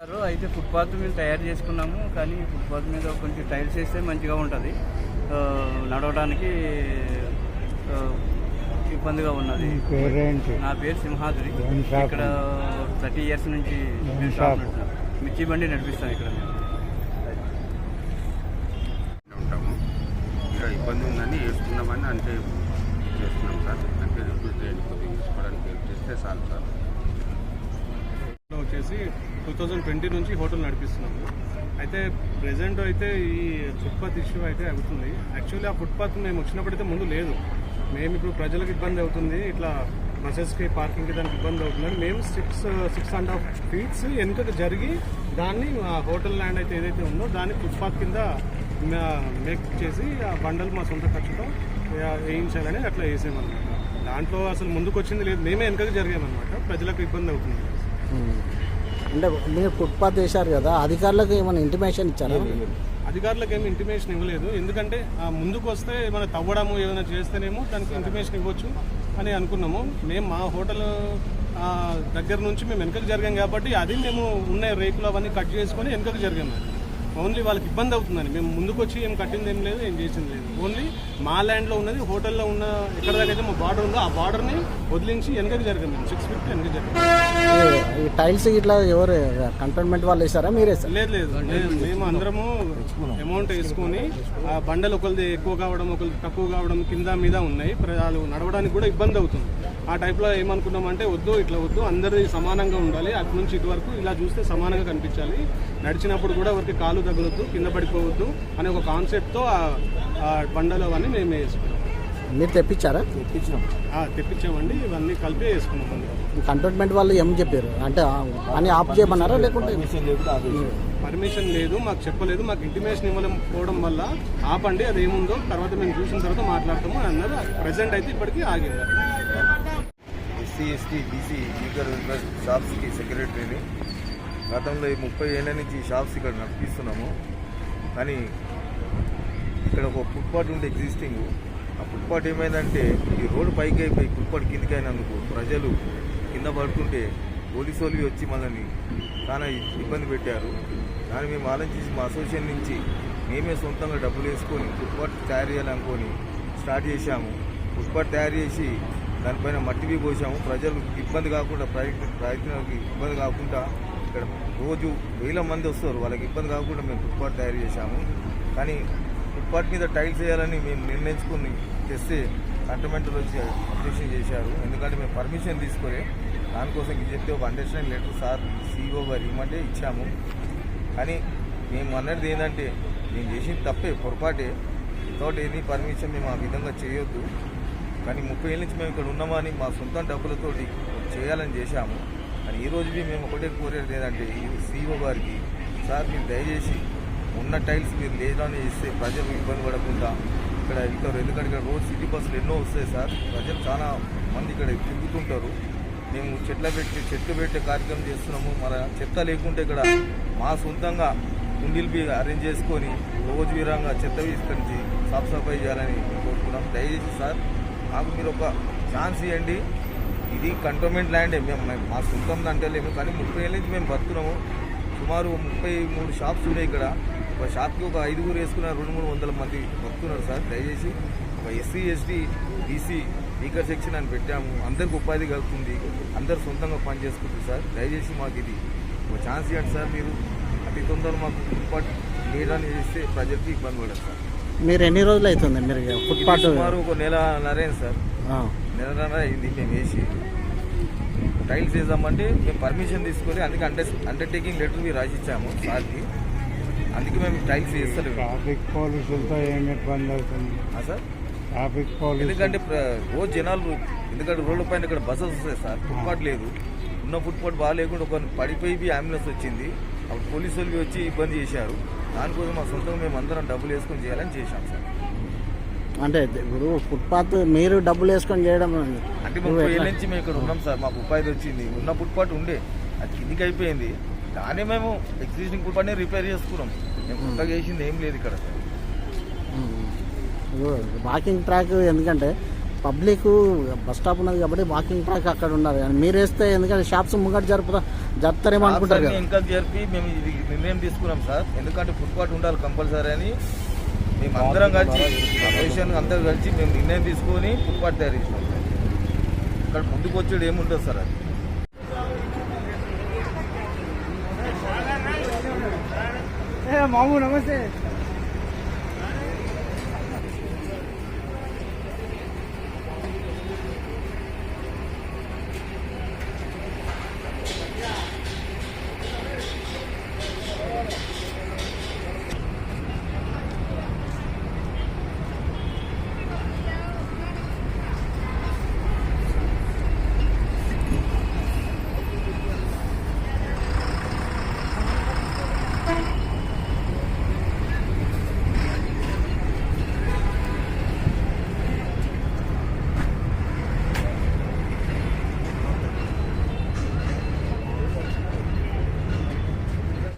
Sir, అయితే footpath మేము తయారు చేసుకున్నాము కానీ ఫుట్పాత్ మీద కొంచెం టైల్స్ వేస్తే మంచిగా ఉంటుంది. ఆ, నడవడానికి ఇబ్బందిగా ఉన్నది. నా పేరు సింహాద్రి? ఇక్కడ థర్టీ ఇయర్స్ నుంచి. మిర్చి బండి నడిపిస్తాం ఇక్కడ మేము ఉంటాము. ఇంకా ఇబ్బంది ఉందని వేసుకున్నామని అంటే చేస్తున్నాం సార్. అంటే రిపీట్ చేయండి కొద్దిగా తీసుకోవడానికి హెల్ప్ చేస్తే చాలు సార్. వచ్చేసి టూ థౌజండ్ ట్వంటీ నుంచి హోటల్ నడిపిస్తున్నాము. అయితే ప్రెసెంట్ అయితే ఈ ఫుట్పాత్ ఇష్యూ అయితే అవుతుంది. యాక్చువల్లీ ఆ ఫుట్పాత్ మేము వచ్చినప్పుడైతే ముందు లేదు. మేము ఇప్పుడు ప్రజలకు ఇబ్బంది అవుతుంది. ఇట్లా బసెస్కి పార్కింగ్కి దానికి ఇబ్బంది అవుతుందని మేము six six and half feets వెనుక జరిగి దాన్ని హోటల్ ల్యాండ్ అయితే ఏదైతే ఉందో దాన్ని ఫుట్పాత్ కింద మేక్ చేసి ఆ బండలు మా సొంత ఖర్చుతో వేయించాలని అట్లా వేసామన్నమాట దాంట్లో అసలు ముందుకు వచ్చింది లేదు. మేమే వెనుకకి జరిగామన్నమాట. ప్రజలకు ఇబ్బంది అవుతుంది. అంటే మీరు ఫుట్పాత్ వేశారు కదా అధికారులకు ఏమైనా ఇంటిమేషన్ ఇచ్చారా? అధికారులకు ఏమి ఇంటిమేషన్ ఇవ్వలేదు. ఎందుకంటే ముందుకు వస్తే ఏమైనా తవ్వడము ఏమైనా చేస్తేనేమో దానికి ఇంటిమేషన్ ఇవ్వచ్చు అని అనుకున్నాము. మేము మా హోటల్ దగ్గర నుంచి మేము వెనకకు జరిగాం కాబట్టి అది మేము ఉన్న రేకులు అవన్నీ కట్ చేసుకొని వెనకకు జరిగాము ఓన్లీ వాళ్ళకి ఇబ్బంది అవుతుందని మేము ముందుకు వచ్చి ఏం కట్టింది ఏం లేదు ఏం చేసింది లేదు. ఓన్లీ మా ల్యాండ్లో ఉన్నది హోటల్లో ఉన్న ఎక్కడ దాకా అయితే మా బార్డర్ ఉందో ఆ బార్డర్ని వదిలించి వెనకకు జరిగాం మేము సిక్స్ ఫీట్ వెనక జరిగాం ఈ- టైల్స్ ఇట్లా ఎవరు కంటోన్మెంట్ వాళ్ళు వేసారా? మీరు లేదు లేదు. మేము- మేము అందరము అమౌంట్ వేసుకొని ఆ బండలు ఒకరిది ఎక్కువ కావడం ఒకరిది తక్కువ కావడం కింద మీద ఉన్నాయి. ప్రజలు నడవడానికి కూడా ఇబ్బంది అవుతుంది. ఆ టైప్లో ఏమనుకున్నామంటే వద్దు ఇట్లా వద్దు అందరిది సమానంగా ఉండాలి. అటు నుంచి ఇటు వరకు ఇలా చూస్తే సమానంగా కనిపించాలి. నడిచినప్పుడు కూడా ఎవరికి కాలు తగలొద్దు కింద పడిపోవద్దు అనే ఒక కాన్సెప్ట్తో ఆ ఆ బండలు అవన్నీ మేము వేసుకున్నాం మీరు తెప్పించారా? ఆ, తెప్పించామండి. ఇవన్నీ కలిపి వేసుకున్నాం కంటోన్మెంట్ వాళ్ళు ఏం చెప్పారు? అంటే అని ఆఫ్ చేయమన్నారా లేకుంటే? పర్మిషన్ లేదు మాకు చెప్పలేదు. మాకు ఇంటిమేషన్ ఇవ్వకపోవడం వల్ల ఆపండి అది ఏముందో తర్వాత మేము చూసిన తర్వాత మాట్లాడతాము అని అన్నారు. ప్రజెంట్ అయితే ఇప్పటికీ ఆగింది. ఎస్సీ ఎస్టీ బీసీ ఈగర్ వెల్ఫేర్ షాప్స్కి సెక్రటరీని గతంలో ఈ ముప్పై ఏళ్ళ నుంచి షాప్స్ ఇక్కడ నడిపిస్తున్నాము. కానీ ఇక్కడ ఒక ఫుట్పాత్ ఉండే ఎగ్జిస్టింగ్ ఆ ఫుట్పాత్ ఏమైందంటే ఈ రోడ్డు పైకి అయిపోయి ఫుట్పాత్ కిందకి అయినందుకు ప్రజలు కింద పడుతుంటే పోలీసు వాళ్ళు వచ్చి మనల్ని చాలా ఇబ్బంది పెట్టారు. దాన్ని మేము ఆలోచించి మా అసోసియేషన్ నుంచి మేమే సొంతంగా డబ్బులు వేసుకొని ఫుట్పాత్ తయారు చేయాలనుకొని స్టార్ట్ చేశాము. ఫుట్పాత్ తయారు చేసి దానిపైన మట్టివి పోసాము. ప్రజలు ఇబ్బంది కాకుండా ప్రయత్న ప్రయత్నాలకి ఇబ్బంది కాకుండా ఇక్కడ రోజు వేల మంది వస్తారు. వాళ్ళకి ఇబ్బంది కాకుండా మేము ఫుట్పాత్ తయారు చేశాము. కానీ ఫుట్పాత్ మీద టైల్స్ వేయాలని మేము నిర్ణయించుకుని తెస్తే కంటమెంట్లు వచ్చి అప్లికేషన్ చేశారు. ఎందుకంటే మేము పర్మిషన్ తీసుకొని దానికోసం ఇది చెప్తే ఒక అండర్స్టాండింగ్ లెటర్ సార్ సీఓ గారు ఇవ్వమంటే ఇచ్చాము. కానీ మేము అన్నది ఏంటంటే మేము చేసింది తప్పే పొరపాటే. వితౌట్ ఎనీ పర్మిషన్ మేము ఆ విధంగా చేయొద్దు. కానీ ముప్పై ఏళ్ళ నుంచి మేము ఇక్కడ ఉన్నామని మా సొంత డబ్బులతోటి చేయాలని చేశాము. కానీ ఈ రోజు మేము ఒకటే కోరేది ఏంటంటే ఈ సీఓ గారికి సార్ మీరు దయచేసి ఉన్న టైల్స్ మీరు లేదని ఇస్తే ప్రజలు ఇబ్బంది పడకుండా ఇక్కడ ఇక్కడ ఎందుకంటే ఇక్కడ రోజు సిటీ బస్సులు ఎన్నో వస్తాయి సార్. ప్రజలు చాలా మంది ఇక్కడ తిరుగుతుంటారు. మేము చెట్ల పెట్టి చెట్లు పెట్టే కార్యక్రమం చేస్తున్నాము. మన చెత్త లేకుంటే ఇక్కడ మా సొంతంగా కుండీలు బి అరేంజ్ చేసుకొని రోజు వీరంగా చెత్త తీసుకొని సాఫ్ సఫాయి చేయాలని కోరుకున్నాం దయచేసి సార్ మాకు మీరు ఒక ఛాన్స్ ఇవ్వండి. ఇది కంటోన్మెంట్ ల్యాండే. మేము మా సొంతం అంటలేము కానీ ముప్పై ఏళ్ళ నుంచి మేము బతున్నాము సుమారు ముప్పై మూడు షాప్స్ ఉన్నాయి ఇక్కడ. ఒక షాప్కి ఒక ఐదుగురు వేసుకున్నారు రెండు మూడు వందల మంది బతుకున్నారు సార్. దయచేసి ఒక SC ST BC speaker section అని పెట్టాము. అందరికి ఉపాధి కలుగుతుంది. అందరు సొంతంగా పని చేసుకుంటుంది సార్. దయచేసి మాకు ఇది ఒక ఛాన్స్ ఇవ్వండి సార్ మీరు. అతి తొందరగా మాకు ఇంపార్ట్ లేదని చేస్తే ప్రజలకి ఇబ్బంది పడదు సార్. మీరు ఎన్ని రోజులు అవుతుంది? మీరు ఫుట్పాత్ సుమారు ఒక నెల నరేన్ సార్. ఆ. నెలన్నర అయింది మేము వేసి. టైల్స్ వేద్దామంటే మేము పర్మిషన్ తీసుకొని అందుకే అండర్ అండర్టేకింగ్ లెటర్ మీరు రాసిచ్చాము సార్కి. అందుకే మేము టైల్స్ వేస్తలేము. ట్రాఫిక్ పోలీసులతో ఏమి ఇబ్బంది అవుతుంది? సార్? ట్రాఫిక్ పోలీసు ఎందుకంటే రోజు జనాలు ఎందుకంటే రోడ్ల పైన ఇక్కడ బస్సెస్ వస్తాయి సార్. ఫుట్పాత్ లేదు. ఉన్న ఫుట్పాత్ బాగాలేకుండా ఒక పడిపోయి అంబులెన్స్ వచ్చింది. అప్పుడు పోలీసు వాళ్ళు వచ్చి ఇబ్బంది చేశారు. దానికోసం మా సొంతంగా మేము అందరం డబ్బులు వేసుకొని చేయాలని చేశాం సార్. అంటే ఇప్పుడు ఫుట్పాత్ మీరు డబ్బులు వేసుకొని చేయడం అంటే ముప్పై ఏళ్ళ? నుంచి మేము ఇక్కడ ఉన్నాం సార్. మాకు ఉపాధి వచ్చింది. ఉన్న ఫుట్పాత్ ఉండే. అది కిందికి అయిపోయింది. దాన్ని మేము ఎగ్జిస్టింగ్ ఫుట్పాత్ని రిపేర్ చేసుకున్నాం. మేము కొత్తగా చేసింది ఏం లేదు ఇక్కడ. వాకింగ్ ట్రాక్ ఎందుకంటే పబ్లిక్ బస్ స్టాప్ ఉన్నది కాబట్టి వాకింగ్ ట్రాక్ అక్కడ ఉన్నారు కానీ మీరు వేస్తే ఎందుకంటే షాప్స్ ముంగట జరుపుతా జరుపుతారేమనుకుంటారు ఇంకా జరిపి మేము ఇది నిర్ణయం తీసుకున్నాం సార్. ఎందుకంటే ఫుట్పాత్ ఉండాలి కంపల్సరీ అని. మేము అందరం కలిసి అసోసియేషన్ అందరం కలిసి మేము నిర్ణయం తీసుకొని ఫుట్పాత్ తయారు చేసినాం ఇక్కడ ముందుకు వచ్చేది ఏముంటుంది సార్ అది. మామూలు నమస్తే.